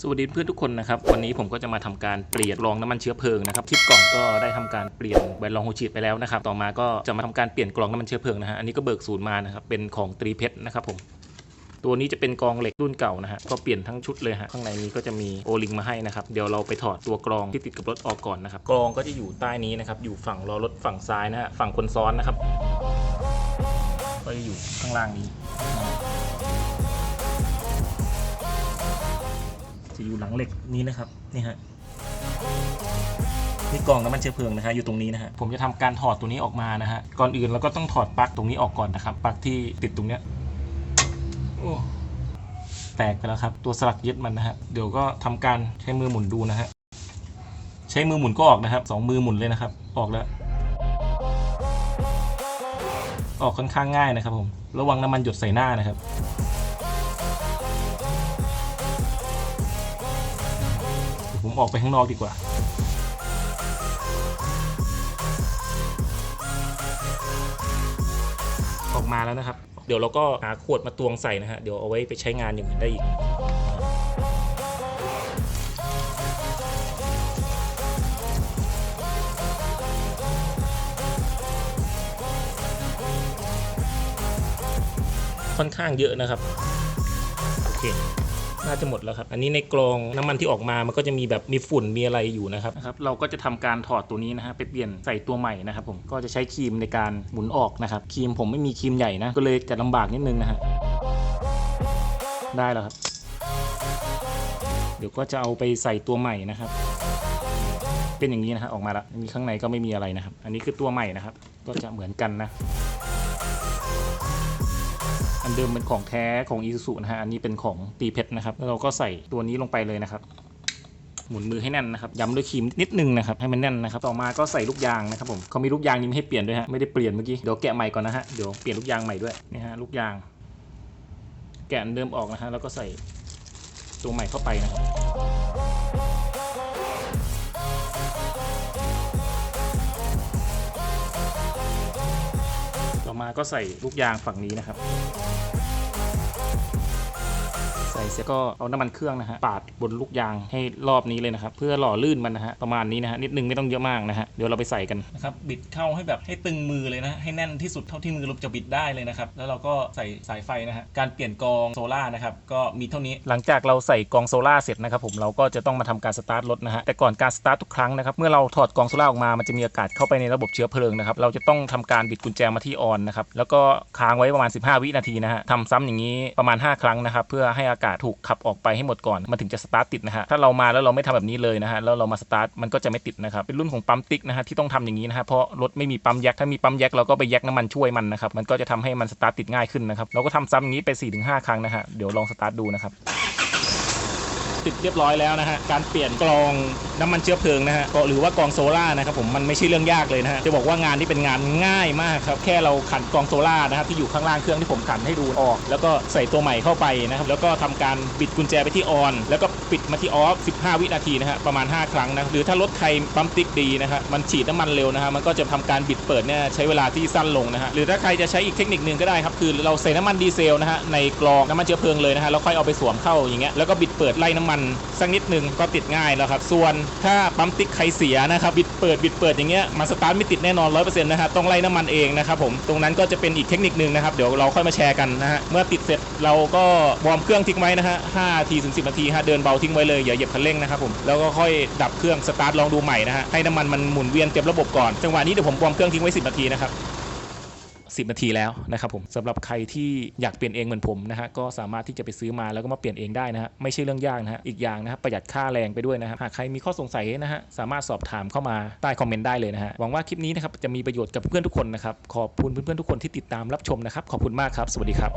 สวัสดีเพื่อนทุกคนนะครับ วันนี้ผมก็จะมาทำการเปลี่ยนรองน้ำมันเชื้อเพลิงนะครับคลิปก่อนก็ได้ทำการเปลี่ยนแบนรองหัวฉีดไปแล้วนะครับ ต่อมาก็จะมาทำการเปลี่ยนกรองน้ำมันเชื้อเพลิงนะฮะอันนี้ก็เบิกศูนย์มานะครับเป็นของตรีเพชรนะครับผมตัวนี้จะเป็นกรองเหล็กรุ่นเก่านะฮะก็เปลี่ยนทั้งชุดเลยฮะข้างในนี้ก็จะมีโอลิงมาให้นะครับเดี๋ยวเราไปถอดตัวกรองที่ติดกับรถออกก่อนนะครับกรองก็จะอยู่ใต้นี้นะครับอยู่ฝั่งล้อรถฝั่งซ้ายนะฮะฝั่งคนซ้อนนะครับก็จะอยู่ข้างล่างนี้ จะอยู่หลังเหล็กนี้นะครับนี่ฮะนี่กล่องน้ำมันเชื้อเพลิงนะฮะอยู่ตรงนี้นะฮะผมจะทำการถอดตัวนี้ออกมานะฮะก่อนอื่นเราก็ต้องถอดปลั๊กตรงนี้ออกก่อนนะครับปลั๊กที่ติดตรงเนี้ยโอ้แตกไปแล้วครับ ตัวสลักยึดมันนะฮะเดี๋ยวก็ทำการใช้มือหมุนดูนะฮะใช้มือหมุนก็ออกนะครับสองมือหมุนเลยนะครับ ออกแล้วออกค่อนข้างง่ายนะครับผม ระวังน้ำมันหยดใส่หน้านะครับ ผมออกไปข้างนอกดีกว่าออกมาแล้วนะครับ เดี๋ยวเราก็หาขวดมาตวงใส่นะฮะ เดี๋ยวเอาไว้ไปใช้งานอย่างอื่นได้อีก ค่อนข้างเยอะนะครับ โอเค น่าจะหมดแล้วครับ อันนี้ในกรองน้ำมันที่ออกมา มันก็จะมีแบบมีฝุ่นมีอะไรอยู่นะครับนะครับ เราก็จะทำการถอดตัวนี้นะฮะไปเปลี่ยนใส่ตัวใหม่นะครับผมก็จะใช้ครีมในการหมุนออกนะครับครีมผมไม่มีครีมใหญ่นะก็เลยจะลำบากนิดนึงนะฮะได้แล้วครับ เดี๋ยวก็จะเอาไปใส่ตัวใหม่นะครับ เป็นอย่างนี้นะฮะออกมาแล้วมีข้างในก็ไม่มีอะไรนะครับ อันนี้คือตัวใหม่นะครับ ก็จะเหมือนกันนะ เดิมเป็นของแท้ของ i s u z u นะฮะอันนี้เป็นของตีเพชรนะครับแล้วเราก็ใส่ตัวนี้ลงไปเลยนะครับหมุนมือให้แน่นนะครับย้ำด้วยครีมนิดนึงนะครับให้มันแน่นนะครับต่อมาก็ใส่ลูกยางนะครับผมเขามีลูกยางนี้ไม่ให้เปลี่ยนด้วยฮะไม่ได้เปลี่ยนเมื่อกี้เดี๋ยวแกะใหม่ก่อนนะฮะเดี๋ยวเปลี่ยนลูกยางใหม่ด้วยนี่ฮะลูกยาง แกะเดิมออกนะฮะแล้วก็ใส่ตัวใหม่เข้าไปนะครับต่อมาก็ใส่ลูกยางฝั่งนี้นะครับ ส่เสร็จก็เอาน้ำมันเครื่องนะฮะปาดบนลูกยางให้รอบนี้เลยนะครับเพื่อหล่อลื่นมันนะฮะประมาณนี้นะฮะนิดนึงไม่ต้องเยอะมากนะฮะเดี๋ยวเราไปใส่กันนะครับบิดเข้าให้แบบให้ตึงมือเลยนะให้แน่นที่สุดเท่าที่มือเราจะบิดได้เลยนะครับแล้วเราก็ใส่สายไฟนะฮะการเปลี่ยนกองโซล่านะครับก็มีเท่านี้หลังจากเราใส่กองโซล่าเสร็จนะครับผมเราก็จะต้องมาทำการสตาร์ทรถนะฮะแต่ก่อนการสตาร์ททุกครั้งนะครับเมื่อเราถอดกองโซล่าออกมามันจะมีอากาศเข้าไปในระบบเชื้อเพลิงนะครับเราจะต้องทำการบิดกุญแจมาที่ออนนะครับแล้วก็ค้างไว้ประมาณ 15 วินาทีนะฮะทำซ้ำอย่างนี้ประมาณ 5 ครั้งนะครับเพื่อให้อากาศถูกขับออกไปให้หมดก่อน มันถึงจะสตาร์ทติดนะฮะ ถ้าเรามาแล้วเราไม่ทำแบบนี้เลยนะฮะ แล้วเรามาสตาร์ทมันก็จะไม่ติดนะครับ เป็นรุ่นของปั๊มติ๊กนะฮะที่ต้องทำอย่างนี้นะฮะ เพราะรถไม่มีปั๊มแยกถ้ามีปั๊มแยกเราก็ไปแยกน้ำมันช่วยมันนะครับ มันก็จะทำให้มันสตาร์ทติดง่ายขึ้นนะครับ เราก็ทำซ้ำอย่างนี้ไป 4-5 ครั้งนะฮะ เดี๋ยวลองสตาร์ทดูนะครับติดเรียบร้อยแล้วนะฮะ การเปลี่ยนกรอง น้ำมันเชื้อเพลิงนะฮะก็หรือว่ากองโซล่านะครับผมมันไม่ใช่เรื่องยากเลยนะฮะจะบอกว่างานที่เป็นงานง่ายมากครับแค่เราขันกองโซล่านะครับที่อยู่ข้างล่างเครื่องที่ผมขันให้ดูออก แล้วก็ใส่ตัวใหม่เข้าไปนะครับแล้วก็ทำการบิดกุญแจไปที่ออน แล้วก็ปิดมาที่ออฟ 15 วินาทีนะฮะประมาณ 5 ครั้งนะหรือถ้ารถใครปั๊มติ๊กดีนะฮะมันฉีดน้ำมันเร็วนะฮะมันก็จะทำการบิดเปิดเนี่ยใช้เวลาที่สั้นลงนะฮะหรือถ้าใครจะใช้อีกเทคนิคหนึ่งก็ได้ครับคือเราใส่น้ำมันดีเซลนะฮะในกรองน้ำมันเชื้อเพลิงเลยนะฮะแล้วค่อยเอาไปสวมเข้าอย่างเงี้ยแล้วก็บิดเปิดไล่น้ำมันสักนิดนึงก็ติดง่ายแล้วครับส่วนถ้าปั๊มติ๊กใครเสียนะครับบิดเปิดบิดเปิดอย่างเงี้ยมันสตาร์ทไม่ติดแน่นอน100%นต์นะฮะต้องไล่น้ำมันเองนะครับผมตรงนั้นก็จะเป็นอีกเทคนิคหนึ่งนะครับเดี๋ยวเราค่อยมาแชร์กันนะฮะเมื่อติดเสร็จเราก็วอร์มเครื่องทิ้งไว้นะฮะ5นาทีถึง10นาทีฮะเดินเบาทิ้งไว้เลยอย่าเหยียบคันเร่งนะครับผมแล้วก็ค่อยดับเครื่องสตาร์ทลองดูใหม่นะฮะให้น้ำมันมันหมุนเวียนเต็มระบบก่อนจังหวะนี้เดี๋ยวผมวอร์มเครื่องทิ้งไว้10นาทีนะครับ 10 นาทีแล้วนะครับผมสำหรับใครที่อยากเปลี่ยนเองเหมือนผมนะฮะก็สามารถที่จะไปซื้อมาแล้วก็มาเปลี่ยนเองได้นะฮะไม่ใช่เรื่องยากนะฮะอีกอย่างนะฮะประหยัดค่าแรงไปด้วยนะฮะหากใครมีข้อสงสัยนะฮะสามารถสอบถามเข้ามาใต้คอมเมนต์ได้เลยนะฮะหวังว่าคลิปนี้นะครับจะมีประโยชน์กับเพื่อนทุกคนนะครับขอบคุณเพื่อนๆทุกคนที่ติดตามรับชมนะครับขอบคุณมากครับ สวัสดีครับ